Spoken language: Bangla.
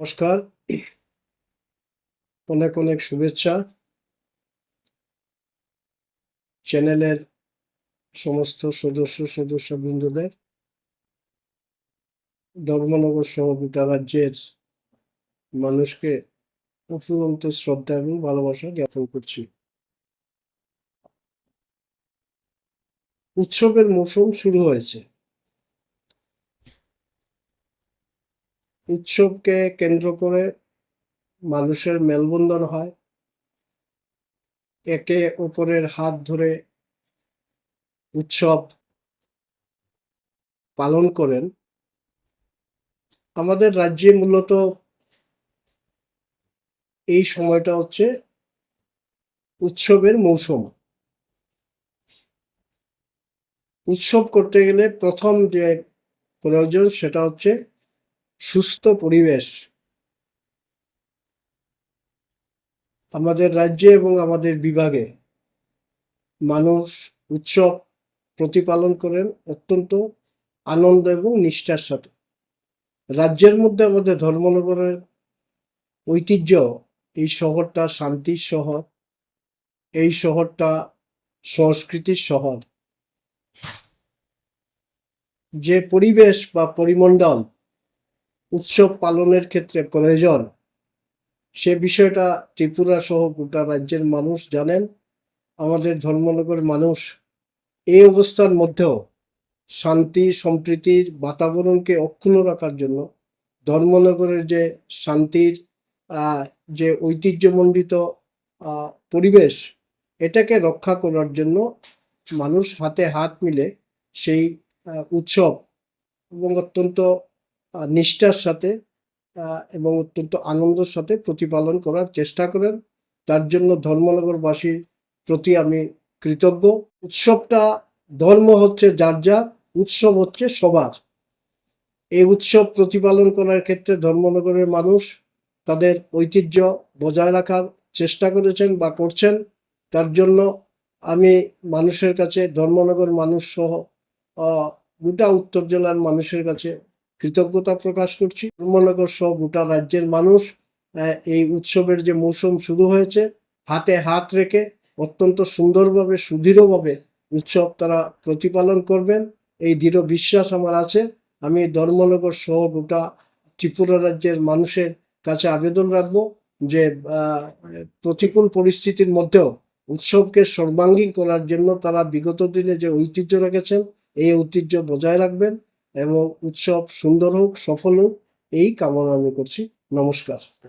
নমস্কার। অনেক অনেক শুভেচ্ছা। চ্যানেলের সমস্ত সদস্য সদস্য বৃন্দদের। ধর্মনগর সহ গোটা রাজ্যের মানুষকে অফুরন্ত শ্রদ্ধা এবং ভালোবাসা জ্ঞাপন করছি। উৎসবের মৌসুম শুরু হয়েছে। উৎসবকে কেন্দ্র করে মানুষের মেলবন্ধন হয়। একে অপরের হাত ধরে উৎসব পালন করেন। আমাদের রাজ্যে মূলত এই সময়টা হচ্ছে উৎসবের মৌসুম। উৎসব করতে গেলে প্রথম যে প্রয়োজন সেটা হচ্ছে সুস্থ পরিবেশ। আমাদের রাজ্যে এবং আমাদের বিভাগে মানুষ উৎসব প্রতিপালন করেন অত্যন্ত আনন্দ এবং নিষ্ঠার সাথে। রাজ্যের মধ্যে আমাদের ধর্মনগরের ঐতিহ্য, এই শহরটা শান্তির শহর, এই শহরটা সংস্কৃতির শহর। যে পরিবেশ বা পরিমণ্ডল উৎসব পালনের ক্ষেত্রে প্রয়োজন। সে বিষয়টা ত্রিপুরা সহ গোটা রাজ্যের মানুষ জানেন। আমাদের ধর্মনগরের মানুষ এই অবস্থার মধ্যেও শান্তি, সম্প্রীতির বাতাবরণকে অক্ষুণ্ণ রাখার জন্য ধর্মনগরের যে শান্তির যে ঐতিহ্যমণ্ডিত পরিবেশ, এটাকে রক্ষা করার জন্য মানুষ হাতে হাত মিলে সেই উৎসব এবং অত্যন্ত নিষ্ঠার সাথে এবং অত্যন্ত আনন্দের সাথে প্রতিপালন করার চেষ্টা করেন। তার জন্য ধর্মনগরবাসীর প্রতি আমি কৃতজ্ঞ। উৎসবটা ধর্ম হচ্ছে যার যার, উৎসব হচ্ছে সবার। এই উৎসব প্রতিপালন করার ক্ষেত্রে ধর্মনগরের মানুষ তাদের ঐতিহ্য বজায় রাখার চেষ্টা করেছেন বা করছেন। তার জন্য আমি মানুষের কাছে, ধর্মনগর মানুষ সহ গোটা উত্তর জেলার মানুষের কাছে কৃতজ্ঞতা প্রকাশ করছি। ধর্মনগর সহ গোটা রাজ্যের মানুষ এই উৎসবের যে মৌসুম শুরু হয়েছে, হাতে হাত রেখে অত্যন্ত সুন্দরভাবে, সুদৃঢ়ভাবে উৎসব তারা প্রতিপালন করবেন। এই দৃঢ় বিশ্বাস আমার আছে। আমি ধর্মনগর সহ গোটা ত্রিপুরা রাজ্যের মানুষের কাছে আবেদন রাখব যে প্রতিকূল পরিস্থিতির মধ্যেও উৎসবকে সর্বাঙ্গীন করার জন্য তারা বিগত দিনে যে ঐতিহ্য রেখেছেন, এই ঐতিহ্য বজায় রাখবেন। এবং উৎসব সুন্দর হোক সফল হোক এই কামনা আমি করছি নমস্কার